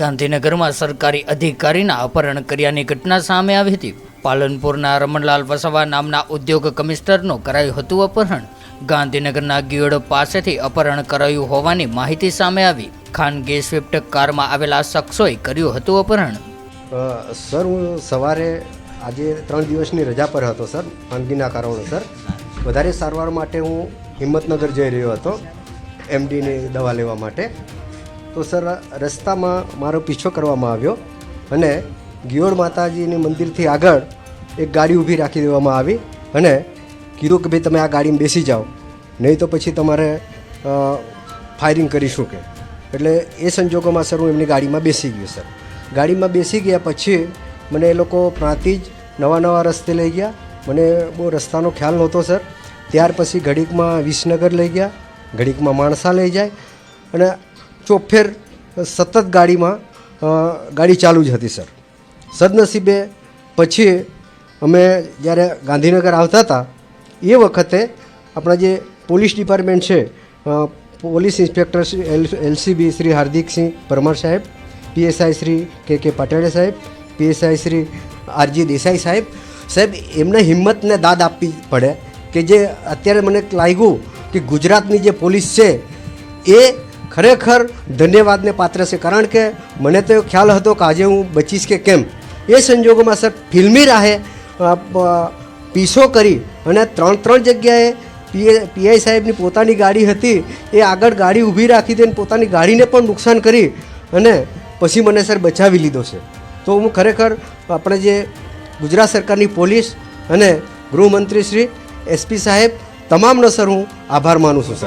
ગાંધીનગરમાં સરકારી અધિકારીના અપહરણ કર્યાની ઘટના સામે આવી હતી. પાલનપુરના રમણલાલ વસાવા નામના ઉદ્યોગ કમિશનરનું કરાયું હતું અપહરણ. ગાંધીનગરના ગિયોડ પાસેથી અપહરણ કરાયું હોવાની માહિતી સામે આવી. ખાનગી સ્વિફ્ટ કારમાં આવેલા શખ્સોએ કર્યું હતું અપહરણ. સર, હું સવારે આજે ત્રણ દિવસની રજા પર હતો, સર માંદગીના કારણોસર વધારે સારવાર માટે હું હિંમતનગર જઈ રહ્યો હતો એમડીની દવા લેવા માટે. તો સર, રસ્તામાં મારો પીછો કરવામાં આવ્યો અને ગિયોડ માતાજીની મંદિરથી આગળ એક ગાડી ઊભી રાખી દેવામાં આવી અને કીધું કે ભાઈ, તમે આ ગાડીમાં બેસી જાઓ. નહીં તો પછી તમારે ફાયરિંગ કરીશું કે. એટલે એ સંજોગોમાં સર, હું એમની ગાડીમાં બેસી ગયો સર. ગાડીમાં બેસી ગયા પછી મને એ લોકો પ્રાંતિજ નવા નવા રસ્તે લઈ ગયા. મને બહુ રસ્તાનો ખ્યાલ નહોતો સર. ત્યાર પછી ઘડીકમાં વિસનગર લઈ ગયા, ઘડીકમાં માણસા લઈ જાય અને ચોફેર સતત ગાડીમાં ગાડી ચાલુ જ હતી, સર. સદનસીબે પછી અમે જ્યારે ગાંધીનગર આવતા હતા, એ વખતે આપણા જે પોલીસ ડિપાર્ટમેન્ટ છે police inspector Shri L, LCB Shri Hardiksinh Parmar સાહેબ, પીએસઆઈ શ્રી કે કે પટેલ સાહેબ, પીએસઆઈ શ્રી આરજી દેસાઈ સાહેબ સાહેબ, એમને હિંમતને દાદ આપવી પડે કે જે અત્યારે મને લાગ્યું કે ગુજરાતની જે પોલીસ છે, એ ખરેખર ધન્યવાદને પાત્ર છે. કારણ કે મને તો ખ્યાલ હતો કે આજે હું બચીશ કે કેમ? એ સંજોગોમાં સર ફિલ્મી રાહે અ, પ- પીછો કરી અને ત્રણ ત્રણ જગ્યાએ પીએ પીઆઈ સાહેબની પોતાની ગાડી હતી એ આગળ ગાડી ઊભી રાખી દઈને પોતાની ગાડીને પણ નુકસાન કરી અને પછી મને સર બચાવી લીધો છે. તો હું ખરેખર આપણે જે ગુજરાત સરકારની પોલીસ અને ગૃહમંત્રી શ્રી એસપી સાહેબ તમામનો સર હું આભાર માનું છું સર.